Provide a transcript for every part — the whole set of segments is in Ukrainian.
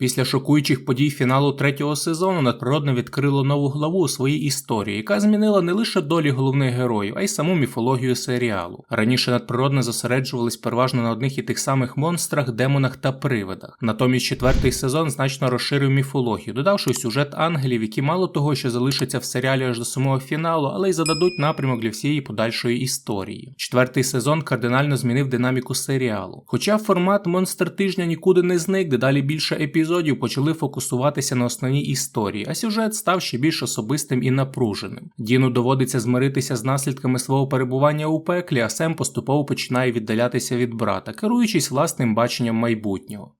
Після шокуючих подій фіналу третього сезону надприродне відкрило нову главу у своїй історії, яка змінила не лише долі головних героїв, а й саму міфологію серіалу. Раніше надприродне зосереджувались переважно на одних і тих самих монстрах, демонах та привидах. Натомість четвертий сезон значно розширив міфологію, додавши сюжет ангелів, які мало того, що залишаться в серіалі аж до самого фіналу, але й зададуть напрямок для всієї подальшої історії. Четвертий сезон кардинально змінив динаміку серіалу. Хоча формат монстр тижня нікуди не зник, дедалі більше епізодів почали фокусуватися на основній історії, а сюжет став ще більш особистим і напруженим. Діну доводиться змиритися з наслідками свого перебування у пеклі, а Сем поступово починає віддалятися від брата, керуючись власним баченням майбутнього.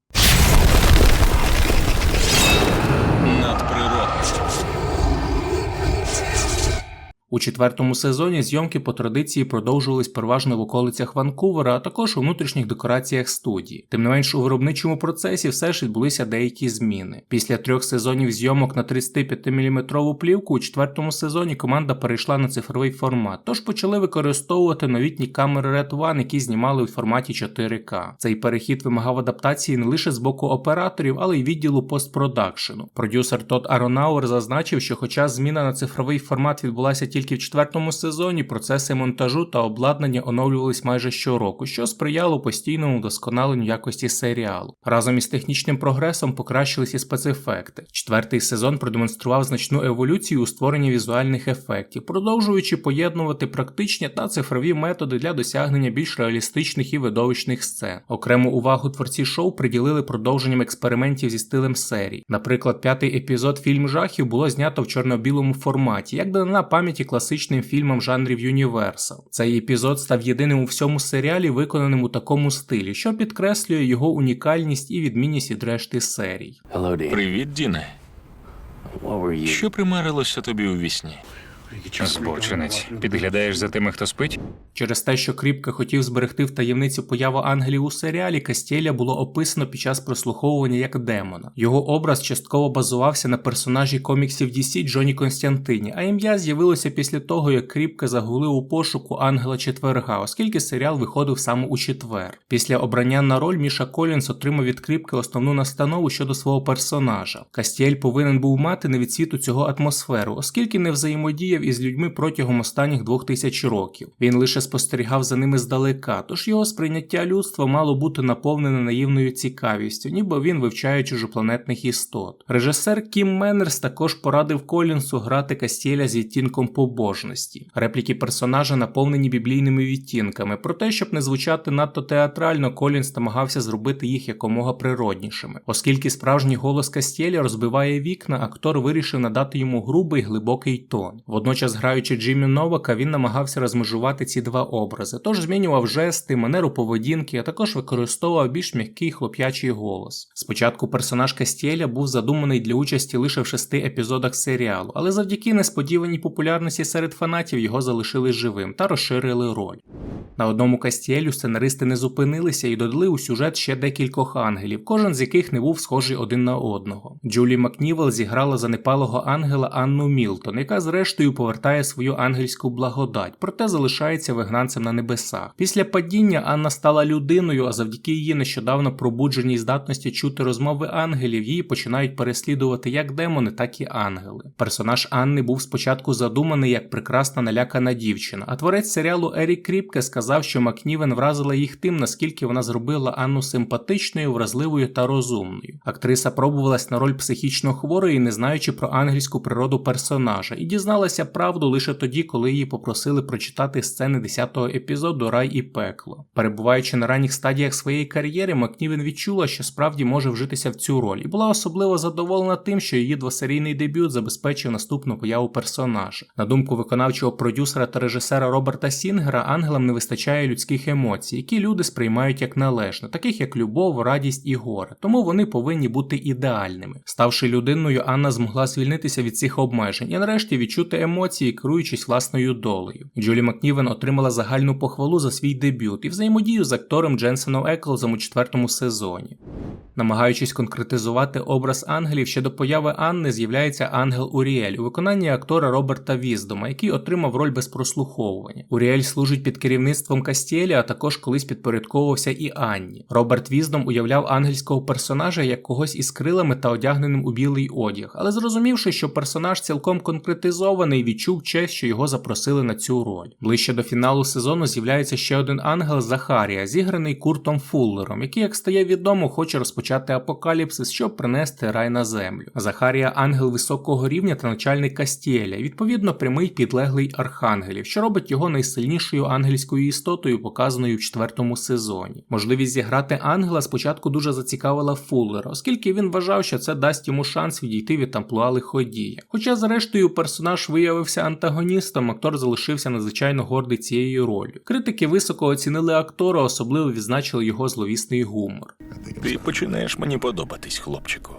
У четвертому сезоні зйомки по традиції продовжувались переважно в околицях Ванкувера, а також у внутрішніх декораціях студії. Тим не менш, у виробничому процесі все ж відбулися деякі зміни. Після трьох сезонів зйомок на 35-мм плівку у четвертому сезоні команда перейшла на цифровий формат, тож почали використовувати новітні камери Red One, які знімали у форматі 4К. Цей перехід вимагав адаптації не лише з боку операторів, але й відділу постпродакшену. Продюсер Тодд Аронауер зазначив, що хоча зміна на цифровий формат відбулася тільки в четвертому сезоні процеси монтажу та обладнання оновлювались майже щороку, що сприяло постійному вдосконаленню якості серіалу. Разом із технічним прогресом покращились і спецефекти. Четвертий сезон продемонстрував значну еволюцію у створенні візуальних ефектів, продовжуючи поєднувати практичні та цифрові методи для досягнення більш реалістичних і видовищних сцен. Окрему увагу творці шоу приділили продовженням експериментів зі стилем серії. Наприклад, п'ятий епізод фільм жахів було знято в чорно-білому форматі, як дана пам'яті класичним фільмам жанрів Universal. Цей епізод став єдиним у всьому серіалі, виконаним у такому стилі, що підкреслює його унікальність і відмінність від решти серій. Hello, Привіт, Діне. Що примарилося тобі у вісні? Збочинець. Підглядаєш за тими, хто спить? Через те, що Кріпка хотів зберегти в таємницю появу ангелів у серіалі, Кастєля було описано під час прослуховування як демона. Його образ частково базувався на персонажі коміксів DC Джоні Константині, а ім'я з'явилося після того, як Кріпка загулив у пошуку Ангела Четверга, оскільки серіал виходив саме у четвер. Після обрання на роль Міша Колінс отримав від Кріпки основну настанову щодо свого персонажа. Кастєль повинен був мати не від світу цього атмосферу, оскільки не взаємодіяв із людьми протягом останніх двох тисяч років. Він лише спостерігав за ними здалека, тож його сприйняття людства мало бути наповнене наївною цікавістю, ніби він вивчає чужопланетних істот. Режисер Кім Меннерс також порадив Колінсу грати Кастєля з відтінком побожності. Репліки персонажа наповнені біблійними відтінками. Про те, щоб не звучати надто театрально, Колінс намагався зробити їх якомога природнішими. Оскільки справжній голос Кастєля розбиває вікна, актор вирішив надати йому грубий глибокий тон. Водночас, граючи Джиммі Новака, він намагався розмежувати ці два образи, тож змінював жести, манеру поведінки, а також використовував більш м'який хлоп'ячий голос. Спочатку персонаж Кастєля був задуманий для участі лише в шести епізодах серіалу, але завдяки несподіваній популярності серед фанатів його залишили живим та розширили роль. На одному кастєлю сценаристи не зупинилися і додали у сюжет ще декількох ангелів, кожен з яких не був схожий один на одного. Джулі Макнівел зіграла занепалого ангела Анну Мілтон, яка зрештою повертає свою ангельську благодать, проте залишається вигнанцем на небесах. Після падіння Анна стала людиною, а завдяки її нещодавно пробудженій здатності чути розмови ангелів, її починають переслідувати як демони, так і ангели. Персонаж Анни був спочатку задуманий як прекрасна налякана дівчина, а творець серіалу Ерік Кріпке сказав, що Макнівен вразила їх тим, наскільки вона зробила Анну симпатичною, вразливою та розумною. Актриса пробувалась на роль психічно хворої, не знаючи про ангельську природу персонажа, і дізналася правду лише тоді, коли її попросили прочитати сцени 10-го епізоду Рай і пекло. Перебуваючи на ранніх стадіях своєї кар'єри, Макнівен відчула, що справді може вжитися в цю роль, і була особливо задоволена тим, що її двосерійний дебют забезпечив наступну появу персонажа. На думку виконавчого продюсера та режисера Роберта Сінгера, ангелам не вистачає людських емоцій, які люди сприймають як належне, таких як любов, радість і горе. Тому вони повинні бути ідеальними. Ставши людиною, Анна змогла звільнитися від цих обмежень і нарешті відчути емоції, керуючись власною долею. Джулі Макнівен отримала загальну похвалу за свій дебют і взаємодію з актором Дженсеном Еклзом у четвертому сезоні. Намагаючись конкретизувати образ ангелів, ще до появи Анни з'являється ангел Уріель у виконанні актора Роберта Віздома, який отримав роль без прослуховування. Уріель служить під керівництвом Кастєлі, а також колись підпорядковувався і Анні. Роберт Віздом уявляв ангельського персонажа як когось із крилами та одягненим у білий одяг, але зрозумівши, що персонаж цілком конкретизований, відчув честь, що його запросили на цю роль. Ближче до фіналу сезону з'являється ще один ангел Захарія, зіграний Куртом Фуллером, який, як стає відомо, хоче розпочати апокаліпсис, щоб принести рай на землю. Захарія ангел високого рівня та начальник Кастіеля, відповідно, прямий підлеглий архангелів, що робить його найсильнішою ангельською істотою, показаною в четвертому сезоні. Можливість зіграти ангела спочатку дуже зацікавила Фуллера, оскільки він вважав, що це дасть йому шанс відійти від амплуа лиходія. Хоча, зрештою, персонаж виявився антагоністом, актор залишився надзвичайно гордий цією ролью. Критики високо оцінили актора, особливо відзначили його зловісний гумор. Ти починаєш мені подобатись, хлопчику.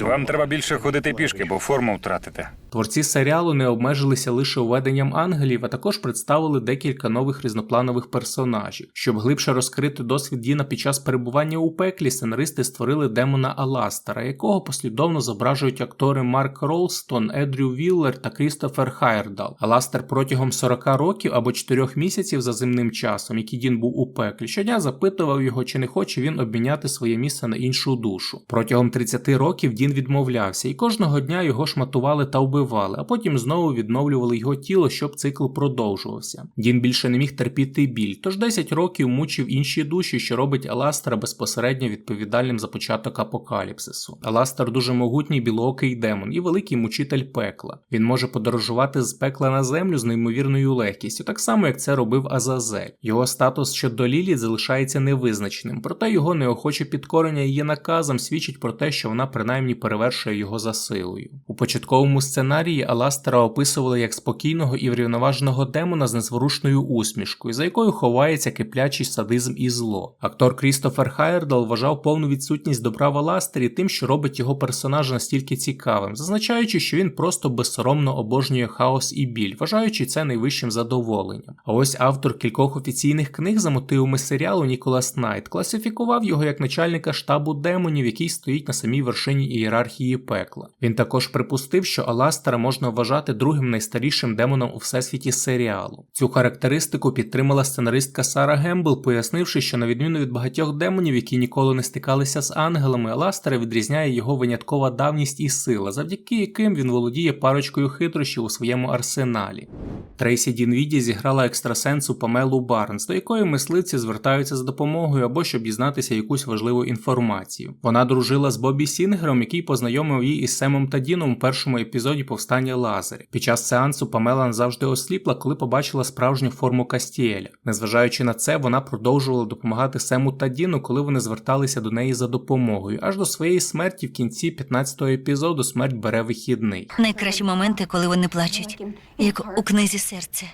Вам треба більше ходити пішки, бо форму втратите. Творці серіалу не обмежилися лише уведенням ангелів, а також представили декілька нових різнопланових персонажів. Щоб глибше розкрити досвід Діна під час перебування у пеклі, сценаристи створили демона Аластера, якого послідовно зображують актори Марк Ролстон, Едрю Віллер та Крістофер Хайердал. Аластер протягом 40 років або 4 місяців за земним часом, який Дін був у пеклі, щодня запитував його, чи не хоче він обміняти своє місце на іншу душу. Протягом 30 років Дін відмовлявся, і кожного дня його шматували та вбивали, а потім знову відновлювали його тіло, щоб цикл продовжувався. Дін більше не міг терпіти біль, тож 10 років мучив інші душі, що робить Аластера безпосередньо відповідальним за початок апокаліпсису. Аластер дуже могутній білоокий демон і великий мучитель пекла. Він може подорожувати з пекла на землю з неймовірною легкістю, так само як це робив Азазель. Його статус щодо Лілі залишається невизначеним, проте його неохоче підкорення її наказом свідчить про те, що вона принаймні перевершує його за силою. У початковому сценарії Аластера описували як спокійного і врівноваженого демона з незворушною усмішкою, за якою ховається киплячий садизм і зло. Актор Крістофер Хайердал вважав повну відсутність добра в Аластері тим, що робить його персонажа настільки цікавим, зазначаючи, що він просто безсоромно обожнює хаос і біль, вважаючи це найвищим задоволенням. А ось автор кількох офіційних книг за мотивами серіалу Ніколас Найт класифікував його як начальника штабу демонів, який стоїть на самій вершині ієрархії пекла. Він також припустив, що Аластера можна вважати другим найстарішим демоном у всесвіті серіалу. Цю характеристику підтримала сценаристка Сара Гембл, пояснивши, що на відміну від багатьох демонів, які ніколи не стикалися з ангелами, Аластера відрізняє його виняткова давність і сила, завдяки яким він володіє парочкою хитрощів у своєму арсеналі. Трейсі Дінвіді зіграла екстрасенсу Памелу Барнс, до якої мисливці звертаються за допомогою або щоб дізнатися якусь важливу інформацію. Вона дружила з Бобі Сінгером, який познайомив її із Семом та Діном у першому епізоді повстання Лазаря. Під час сеансу Памела завжди осліпла, коли побачила справжню форму Кастіеля. Незважаючи на це, вона продовжувала допомагати Сему та Діну, коли вони зверталися до неї за допомогою, аж до своєї смерті в кінці 15-го епізоду смерть бере вихідний. Найкращі моменти, коли вони плачуть, як у книзі серце.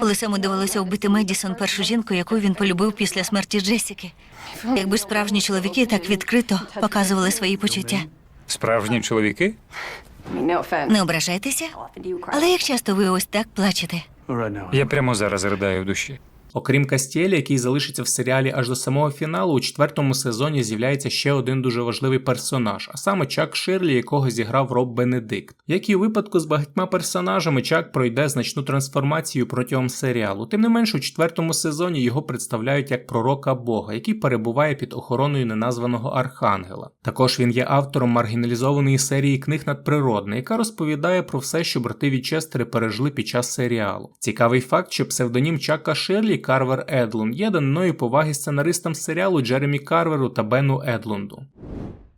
Коли Сему довелося вбити Медісон, першу жінку, яку він полюбив після смерті Джесіки. Якби справжні чоловіки так відкрито показували свої почуття. Справжні чоловіки? Не ображайтеся, але як часто ви ось так плачете? Я прямо зараз ридаю в душі. Окрім Кастєля, який залишиться в серіалі аж до самого фіналу, у четвертому сезоні з'являється ще один дуже важливий персонаж, а саме Чак Ширлі, якого зіграв Роб Бенедикт. Як і у випадку з багатьма персонажами, Чак пройде значну трансформацію протягом серіалу. Тим не менш, у четвертому сезоні його представляють як пророка Бога, який перебуває під охороною неназваного архангела. Також він є автором маргіналізованої серії книг надприродне, яка розповідає про все, що брати Вічестери пережили під час серіалу. Цікавий факт, що псевдонім Чака Ширлі Карвер Едлунд є даної поваги сценаристам серіалу Джеремі Карверу та Бену Едлунду.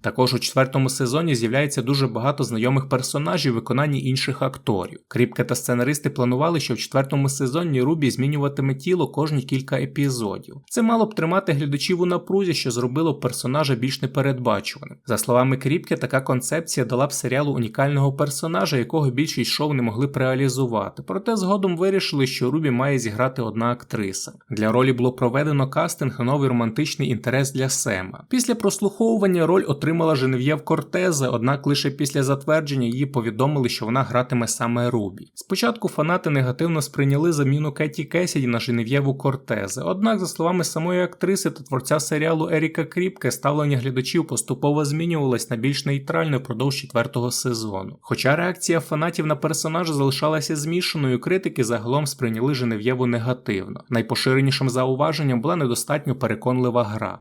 Також у четвертому сезоні з'являється дуже багато знайомих персонажів виконанні інших акторів. Кріпка та сценаристи планували, що в четвертому сезоні Рубі змінюватиме тіло кожні кілька епізодів. Це мало б тримати глядачів у напрузі, що зробило персонажа більш непередбачуваним. За словами Кріпки, така концепція дала б серіалу унікального персонажа, якого більшість шоу не могли б реалізувати. Проте згодом вирішили, що Рубі має зіграти одна актриса. Для ролі було проведено кастинг на новий романтичний інтерес для Сема. Після прослуховування роль отримала отримала Женев'єв Кортезе, однак лише після затвердження її повідомили, що вона гратиме саме Рубі. Спочатку фанати негативно сприйняли заміну Кеті Кесіді на Женев'єву Кортезе, однак, за словами самої актриси та творця серіалу Еріка Кріпке, ставлення глядачів поступово змінювалось на більш нейтральне впродовж четвертого сезону. Хоча реакція фанатів на персонажа залишалася змішаною, критики загалом сприйняли Женев'єву негативно. Найпоширенішим зауваженням була недостатньо переконлива гра.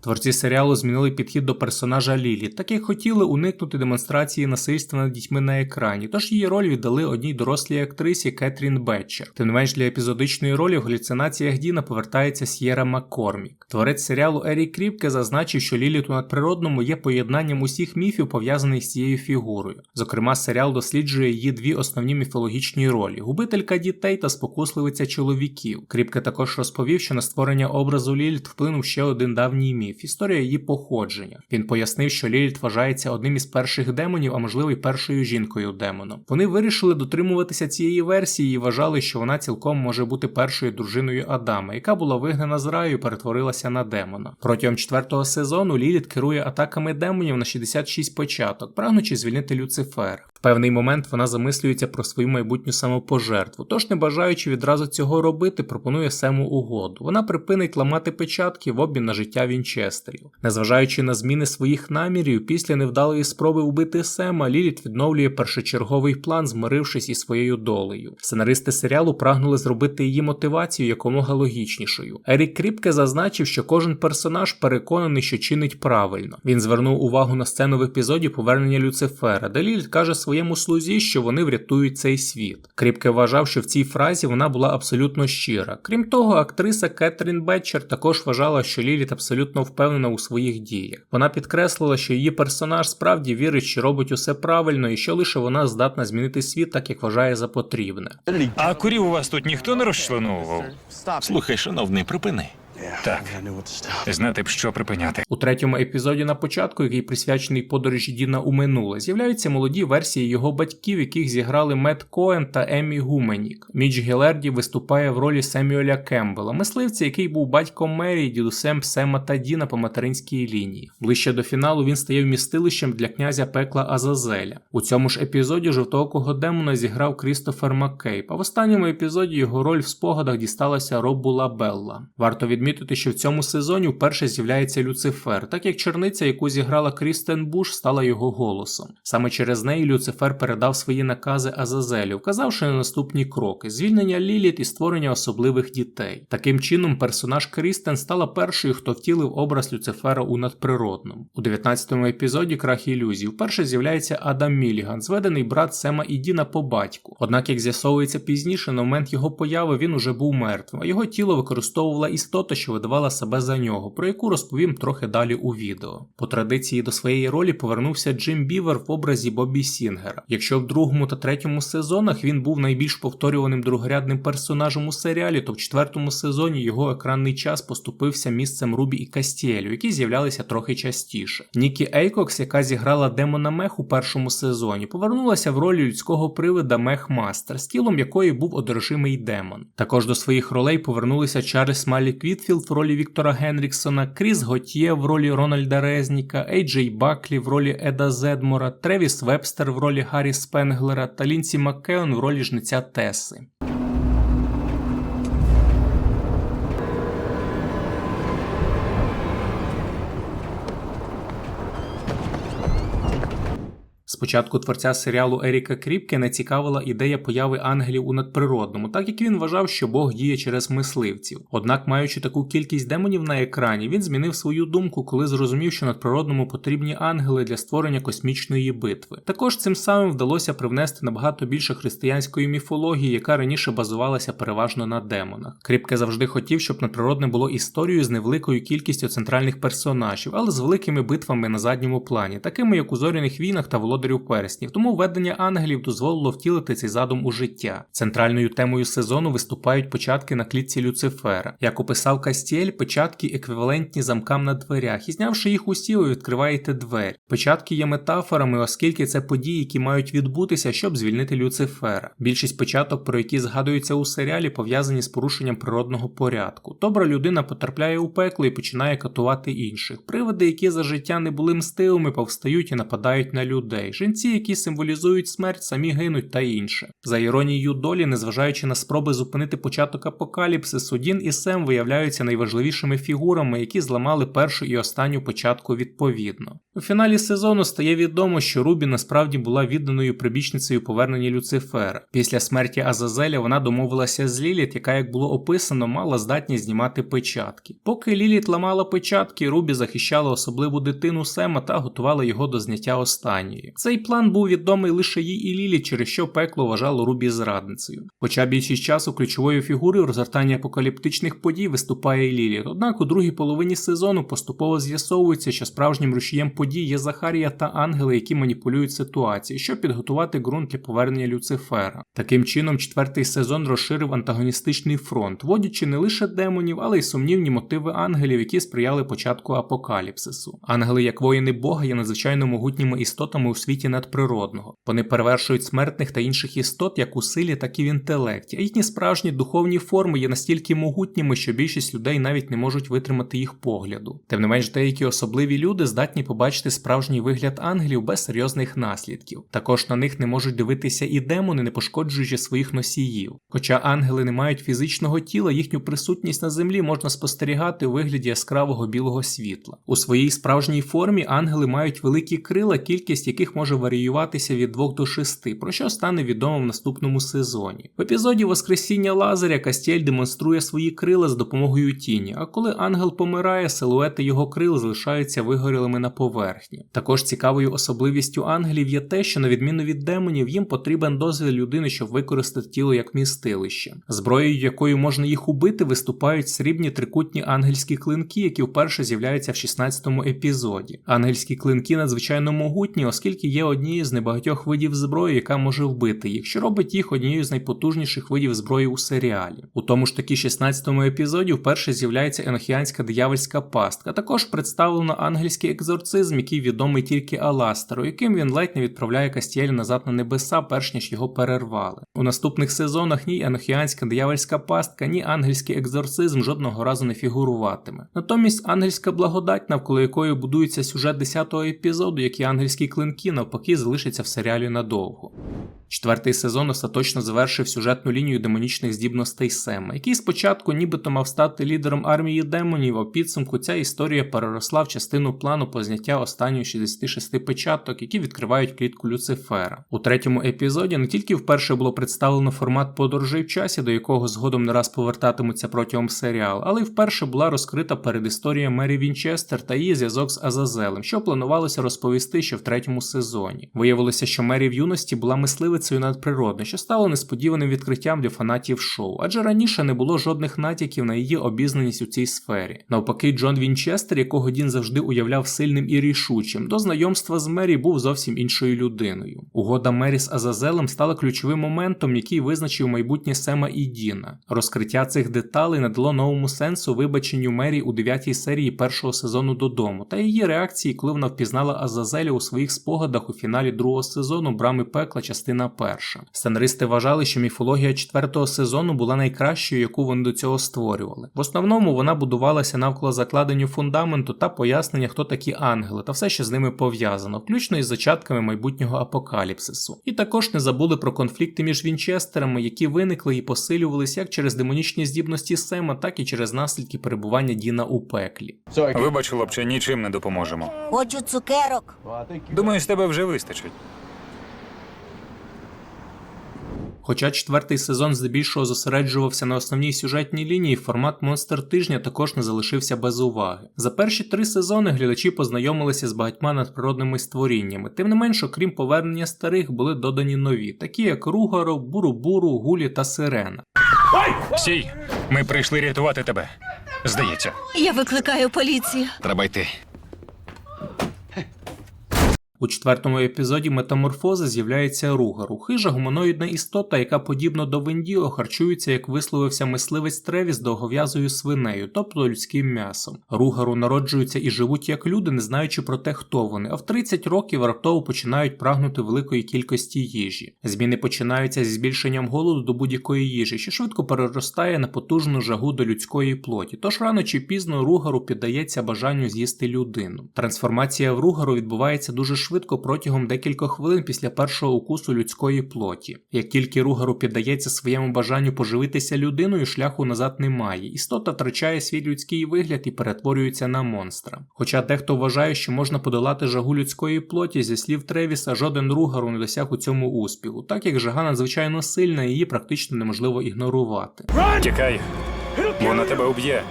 Творці серіалу змінили підхід до персонажа Лілі, так як хотіли уникнути демонстрації насильства над дітьми на екрані, тож її роль віддали одній дорослій актрисі Кетрін Бетчер. Тим не менш для епізодичної ролі в галюцинаціях Діна повертається С'єра Маккормік. Творець серіалу Ері Кріпке зазначив, що Ліліт у надприродному є поєднанням усіх міфів, пов'язаних з цією фігурою. Зокрема, серіал досліджує її дві основні міфологічні ролі: губителька дітей та спокусливиця чоловіків. Кріпке також розповів, що на створення образу Ліліт вплинув ще один давній міф історія її походження. Він пояснив, що Ліліт вважається одним із перших демонів, а можливо й першою жінкою демоном. Вони вирішили дотримуватися цієї версії і вважали, що вона цілком може бути першою дружиною Адама, яка була вигнана з раю і перетворилася на демона. Протягом четвертого сезону Ліліт керує атаками демонів на 66 початок, прагнучи звільнити Люцифера. Певний момент вона замислюється про свою майбутню самопожертву, тож, не бажаючи відразу цього робити, пропонує Сему угоду. Вона припинить ламати печатки в обмін на життя Вінчестерів. Незважаючи на зміни своїх намірів, після невдалої спроби вбити Сема, Ліліт відновлює першочерговий план, змирившись із своєю долею. Сценаристи серіалу прагнули зробити її мотивацію якомога логічнішою. Ерік Кріпке зазначив, що кожен персонаж переконаний, що чинить правильно. Він звернув увагу на сцену в епізоді повернення Люцифера, де Ліліт каже своєму слузі, що вони врятують цей світ. Кріпке вважав, що в цій фразі вона була абсолютно щира. Крім того, актриса Кетрін Бетчер також вважала, що Ліліт абсолютно впевнена у своїх діях. Вона підкреслила, що її персонаж справді вірить, що робить усе правильно і що лише вона здатна змінити світ так, як вважає за потрібне. А курів у вас тут ніхто не розчленовував? Слухай, шановний, припини. Так. Знати б, що припиняти. У третьому епізоді на початку, який присвячений подорожі Діна у минуле, з'являються молоді версії його батьків, яких зіграли Мет Коен та Еммі Гуменік. Міч Гелерді виступає в ролі Семюеля Кембела, мисливця, який був батьком Мері дідусем Сема та Діна по материнській лінії. Ближче до фіналу він стає вмістилищем для князя пекла Азазеля. У цьому ж епізоді жовтоокого демона зіграв Крістофер Маккейб, а в останньому епізоді його роль в спогадах дісталася Робу Лабелла. Варто відмітити, що в цьому сезоні вперше з'являється Люцифер, так як черниця, яку зіграла Крістен Буш, стала його голосом. Саме через неї Люцифер передав свої накази Азазелю, вказавши на наступні кроки: звільнення Ліліт і створення особливих дітей. Таким чином, персонаж Крістен стала першою, хто втілив образ Люцифера у надприродному. У 19-му епізоді Крах ілюзій вперше з'являється Адам Міліган, зведений брат Сема і Діна по батьку. Однак, як з'ясовується пізніше, на момент його появи він уже був мертвим, а його тіло використовувала істота, що видавала себе за нього, про яку розповім трохи далі у відео. По традиції до своєї ролі повернувся Джим Бівер в образі Бобі Сінгера. Якщо в другому та третьому сезонах він був найбільш повторюваним другорядним персонажем у серіалі, то в четвертому сезоні його екранний час поступився місцем Рубі і Кастіелю, які з'являлися трохи частіше. Нікі Ейкокс, яка зіграла демона Мех у першому сезоні, повернулася в ролі людського привида Мех Мастер, з тілом якої був одержимий демон. Також до своїх ролей повернулися Чарльз Малі Квітфілд в ролі Віктора Генріксона, Кріс Готьє в ролі Рональда Резніка, Ейджей Баклі в ролі Еда Зедмора, Тревіс Вебстер в ролі Гаррі Спенглера та Лінсі Маккеон в ролі жниця Теси. Спочатку творця серіалу Еріка Кріпке не цікавила ідея появи ангелів у надприродному, так як він вважав, що Бог діє через мисливців. Однак, маючи таку кількість демонів на екрані, він змінив свою думку, коли зрозумів, що надприродному потрібні ангели для створення космічної битви. Також цим самим вдалося привнести набагато більше християнської міфології, яка раніше базувалася переважно на демонах. Кріпке завжди хотів, щоб надприродне було історією з невеликою кількістю центральних персонажів, але з великими битвами на задньому плані, такими як у зоряних війнах та володарях володарю перснів, тому введення ангелів дозволило втілити цей задум у життя. Центральною темою сезону виступають початки на клітці Люцифера. Як описав Кастіель, початки еквівалентні замкам на дверях, і знявши їх усі, ви відкриваєте двері. Початки є метафорами, оскільки це події, які мають відбутися, щоб звільнити Люцифера. Більшість початок, про які згадуються у серіалі, пов'язані з порушенням природного порядку. Добра людина потрапляє у пекло і починає катувати інших. Привиди, які за життя не були мстивими, повстають і нападають на людей. Жінці, які символізують смерть, самі гинуть та інше. За іронією долі, незважаючи на спроби зупинити початок апокаліпсису, Дін і Сем виявляються найважливішими фігурами, які зламали першу і останню початку відповідно. У фіналі сезону стає відомо, що Рубі насправді була відданою прибічницею повернення Люцифера. Після смерті Азазеля вона домовилася з Ліліт, яка, як було описано, мала здатність знімати печатки. Поки Ліліт ламала печатки, Рубі захищала особливу дитину Сема та готувала його до зняття останньої. Цей план був відомий лише їй і Ліліт, через що пекло вважало Рубі зрадницею. Хоча більшість часу ключовою фігурою в розгортанні апокаліптичних подій виступає Ліліт. Однак у другій половині сезону поступово з'ясовується, що справжнім рушієм подій є Захарія та ангели, які маніпулюють ситуацією, щоб підготувати ґрунт для повернення Люцифера. Таким чином, четвертий сезон розширив антагоністичний фронт, вводячи не лише демонів, але й сумнівні мотиви ангелів, які сприяли початку апокаліпсису. Ангели, як воїни Бога, є надзвичайно могутніми істотами у світі надприродного. Вони перевершують смертних та інших істот як у силі, так і в інтелекті, а їхні справжні духовні форми є настільки могутніми, що більшість людей навіть не можуть витримати їх погляду. Тим не менш, деякі особливі люди здатні побачити справжній вигляд ангелів без серйозних наслідків. Також на них не можуть дивитися і демони, не пошкоджуючи своїх носіїв. Хоча ангели не мають фізичного тіла, їхню присутність на землі можна спостерігати у вигляді яскравого білого світла. У своїй справжній формі ангели мають великі крила, кількість яких може варіюватися від 2 до 6, про що стане відомо в наступному сезоні. В епізоді Воскресіння Лазаря Кастєль демонструє свої крила з допомогою тіні, а коли ангел помирає, силуети його крил залишаються вигорілими на поверхні. Також цікавою особливістю ангелів є те, що на відміну від демонів, їм потрібен дозвіл людини, щоб використати тіло як містилище. Зброєю, якою можна їх убити, виступають срібні трикутні ангельські клинки, які вперше з'являються в 16-му епізоді. Ангельські клинки надзвичайно могутні, оскільки є однією з небагатьох видів зброї, яка може вбити їх, що робить їх однією з найпотужніших видів зброї у серіалі. У тому ж таки 16-му епізоді вперше з'являється енохіанська диявольська пастка. Також представлено ангельський екзорцизм, який відомий тільки Аластеру, яким він ледь не відправляє Кастіель назад на небеса, перш ніж його перервали. У наступних сезонах ні енохіанська диявольська пастка, ні ангельський екзорцизм жодного разу не фігуруватиме. Натомість ангельська благодать, навколо якої будується сюжет 10-го епізоду, як і ангельські клинки, навпаки, залишиться в серіалі надовго. Четвертий сезон остаточно завершив сюжетну лінію демонічних здібностей Сема, який спочатку нібито мав стати лідером армії демонів, а в підсумку ця історія переросла в частину плану по зняття останньої 66 печаток, які відкривають клітку Люцифера. У третьому епізоді не тільки вперше було представлено формат подорожей в часі, до якого згодом не раз повертатимуться протягом серіалу, але й вперше була розкрита передісторія Мері Вінчестер та її зв'язок з Азазелем, що планувалося розповісти ще в третьому сезоні. Виявилося, що Мері в юності була мисливицею надприродне, що стало несподіваним відкриттям для фанатів шоу, адже раніше не було жодних натяків на її обізнаність у цій сфері. Навпаки, Джон Вінчестер, якого Дін завжди уявляв сильним і рішучим, до знайомства з Мері був зовсім іншою людиною. Угода Мері з Азазелем стала ключовим моментом, який визначив майбутнє Сема і Діна. Розкриття цих деталей надало новому сенсу вибаченню Мері у дев'ятій серії першого сезону додому, та її реакції, коли вона впізнала Азазеля у своїх спогадах у фіналі другого сезону Брами пекла, частина перша. Сценаристи вважали, що міфологія четвертого сезону була найкращою, яку вони до цього створювали. В основному вона будувалася навколо закладенню фундаменту та пояснення, хто такі ангели, та все, що з ними пов'язано, включно із зачатками майбутнього апокаліпсису. І також не забули про конфлікти між Вінчестерами, які виникли і посилювалися як через демонічні здібності Сема, так і через наслідки перебування Діна у пеклі. Вибач, хлопче, нічим не допоможемо. Хочу цукерок. Думаю, з тебе вже вистачить. Хоча четвертий сезон здебільшого зосереджувався на основній сюжетній лінії, формат монстр тижня також не залишився без уваги. За перші три сезони глядачі познайомилися з багатьма надприродними створіннями. Тим не менш, окрім повернення старих, були додані нові, такі як Ругаров, Буру-Буру, Гулі та Сирена. Сій, ми прийшли рятувати тебе. Здається. Я викликаю поліцію. Треба йти. У четвертому епізоді метаморфози з'являється Ругару, хижа гуманоїдна істота, яка подібно до Вендіо харчується, як висловився мисливець Тревіс довгов'язою свинею, тобто людським м'ясом. Ругару народжуються і живуть як люди, не знаючи про те, хто вони, а в 30 років раптово починають прагнути великої кількості їжі. Зміни починаються зі збільшенням голоду до будь-якої їжі, що швидко переростає на потужну жагу до людської плоті. Тож рано чи пізно Ругару піддається бажанню з'їсти людину. Трансформація в Ругару відбувається дуже швидко протягом декількох хвилин після першого укусу людської плоті. Як тільки Ругару піддається своєму бажанню поживитися людиною, шляху назад немає. Істота втрачає свій людський вигляд і перетворюється на монстра. Хоча дехто вважає, що можна подолати жагу людської плоті, зі слів Тревіса, жоден Ругару не досяг у цьому успіху, так як жага надзвичайно сильна її практично неможливо ігнорувати. Тікай! Вона тебе уб'є.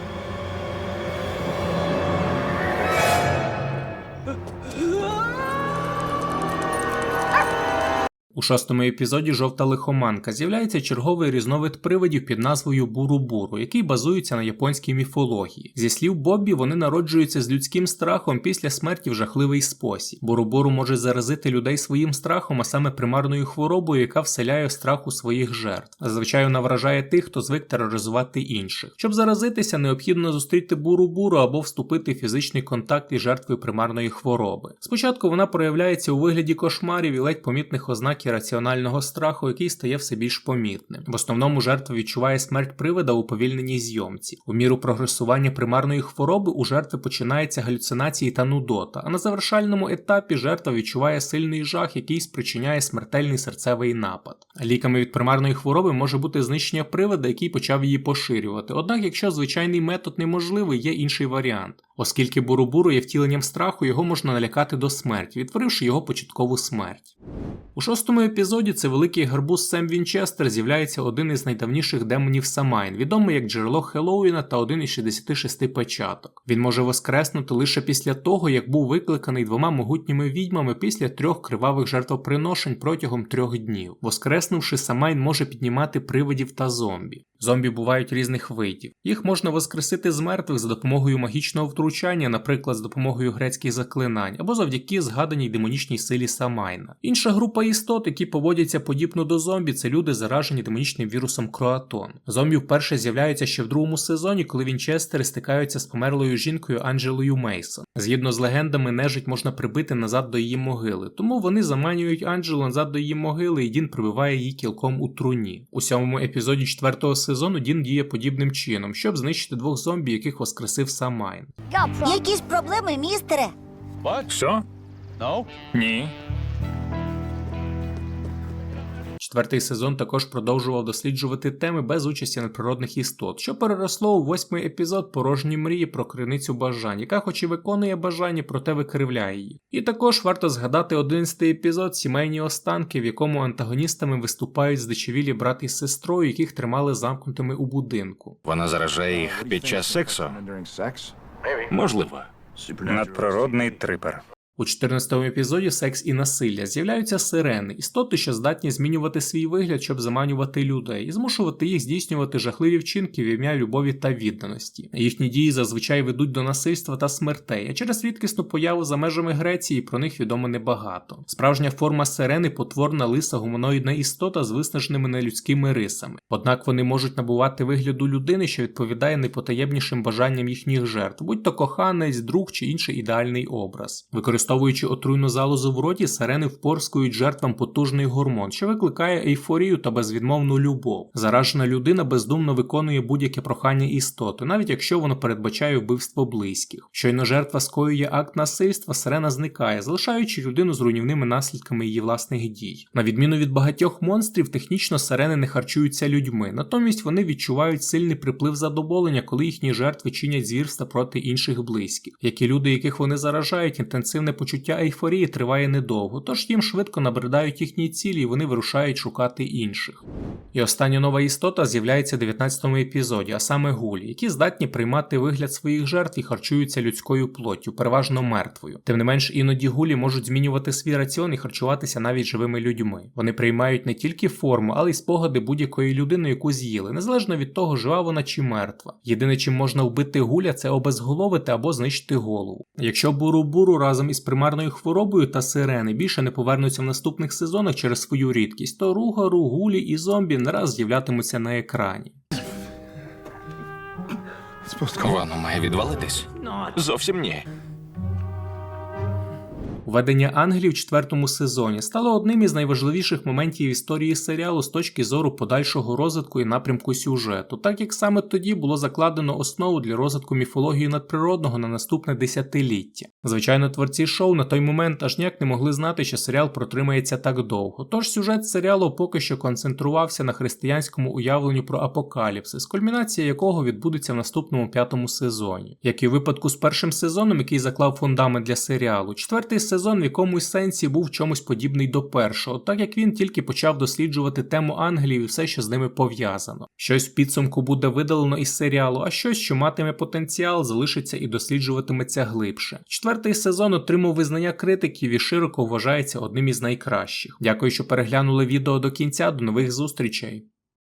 У шостому епізоді Жовта лихоманка з'являється черговий різновид привидів під назвою Буру-Буру, який базується на японській міфології. Зі слів Боббі, вони народжуються з людським страхом після смерті в жахливий спосіб. Буру-Буру може заразити людей своїм страхом, а саме примарною хворобою, яка вселяє страх у своїх жертв. Зазвичай вона вражає тих, хто звик тероризувати інших. Щоб заразитися, необхідно зустріти буру-буру або вступити в фізичний контакт із жертвою примарної хвороби. Спочатку вона проявляється у вигляді кошмарів і ледь помітних ознак раціонального страху, який стає все більш помітним. В основному жертва відчуває смерть привида у повільненій зйомці. У міру прогресування примарної хвороби у жертви починаються галюцинації та нудота, а на завершальному етапі жертва відчуває сильний жах, який спричиняє смертельний серцевий напад. Ліками від примарної хвороби може бути знищення привида, який почав її поширювати. Однак, якщо звичайний метод неможливий, є інший варіант. Оскільки буру-буру є втіленням страху, його можна налякати до смерті, відтворивши його початкову смерть. У шостому епізоді це великий гарбуз Сем Вінчестер з'являється один із найдавніших демонів Самайн, відомий як джерело Хеллоуіна та один із 66 печаток. Він може воскреснути лише після того, як був викликаний двома могутніми відьмами після трьох кривавих жертвоприношень протягом трьох днів. Воскреснувши, Самайн може піднімати привидів та зомбі. Зомбі бувають різних видів. Їх можна воскресити з мертвих за допомогою магічного втручання, наприклад, з допомогою грецьких заклинань, або завдяки згаданій демонічній силі Самайна. Інша група істот, які поводяться подібно до зомбі, це люди, заражені демонічним вірусом Кроатон. Зомбі вперше з'являються ще в другому сезоні, коли Вінчестери стикаються з померлою жінкою Анджелою Мейсон. Згідно з легендами, нежить можна прибити назад до її могили, тому вони заманюють Анджелу назад до її могили, і Дін прибиває її кілком у труні. У сьомому епізоді четвертого сезону Дін діє подібним чином, щоб знищити двох зомбі, яких воскресив Самайн. Якісь проблеми, містере? Що? Ні. Четвертий сезон також продовжував досліджувати теми без участі надприродних істот, що переросло у восьмий епізод порожні мрії про криницю бажань, яка хоч і виконує бажання, проте викривляє її. І також варто згадати одинадцятий епізод Сімейні останки, в якому антагоністами виступають здичевілі брат із сестрою, яких тримали замкнутими у будинку. Вона заражає їх під час сексу. Можливо. Надприродний трипер. У 14-му епізоді Секс і насилля з'являються сирени, істоти, що здатні змінювати свій вигляд, щоб заманювати людей, і змушувати їх здійснювати жахливі вчинки в ім'я любові та відданості. Їхні дії зазвичай ведуть до насильства та смертей, а через рідкісну появу за межами Греції про них відомо небагато. Справжня форма сирени потворна лиса гуманоїдна істота з виснаженими нелюдськими рисами. Однак вони можуть набувати вигляду людини, що відповідає найпотаємнішим бажанням їхніх жертв, будь то коханець, друг чи інший ідеальний образ. Використовуючи отруйну залозу в роті, сирени впорскують жертвам потужний гормон, що викликає ейфорію та безвідмовну любов. Заражена людина бездумно виконує будь-яке прохання істоти, навіть якщо воно передбачає вбивство близьких. Щойно жертва скоює акт насильства, сирена зникає, залишаючи людину з руйнівними наслідками її власних дій. На відміну від багатьох монстрів, технічно сирени не харчуються людьми, натомість вони відчувають сильний приплив задоволення, коли їхні жертви чинять звірства проти інших близьких. Як і люди, яких вони заражають, інтенсивне почуття ейфорії триває недовго, тож їм швидко набридають їхні цілі і вони вирушають шукати інших. І остання нова істота з'являється в 19-му епізоді, а саме гулі, які здатні приймати вигляд своїх жертв і харчуються людською плоттю, переважно мертвою. Тим не менш, іноді гулі можуть змінювати свій раціон і харчуватися навіть живими людьми. Вони приймають не тільки форму, але й спогади будь-якої людини, яку з'їли, незалежно від того, жива вона чи мертва. Єдине, чим можна вбити гуля, це обезголовити або знищити голову. Якщо буру-буру разом із примарною хворобою та сирени більше не повернуться в наступних сезонах через свою рідкість, то Ругару, Гулі і зомбі не раз з'являтимуться на екрані. Воно має відвалитись. Зовсім ні. Введення ангелів в четвертому сезоні стало одним із найважливіших моментів історії серіалу з точки зору подальшого розвитку і напрямку сюжету, так як саме тоді було закладено основу для розвитку міфології надприродного на наступне десятиліття. Звичайно, творці шоу на той момент аж ніяк не могли знати, що серіал протримається так довго. Тож сюжет серіалу поки що концентрувався на християнському уявленню про апокаліпсис, кульмінація якого відбудеться в наступному п'ятому сезоні. Як і в випадку з першим сезоном, який заклав фундамент для серіалу, четвертий сезон в якомусь сенсі був чомусь подібний до першого, так як він тільки почав досліджувати тему ангелів і все, що з ними пов'язано. Щось в підсумку буде видалено із серіалу, а щось, що матиме потенціал, залишиться і досліджуватиметься глибше. Четвертий сезон отримав визнання критиків і широко вважається одним із найкращих. Дякую, що переглянули відео до кінця. До нових зустрічей.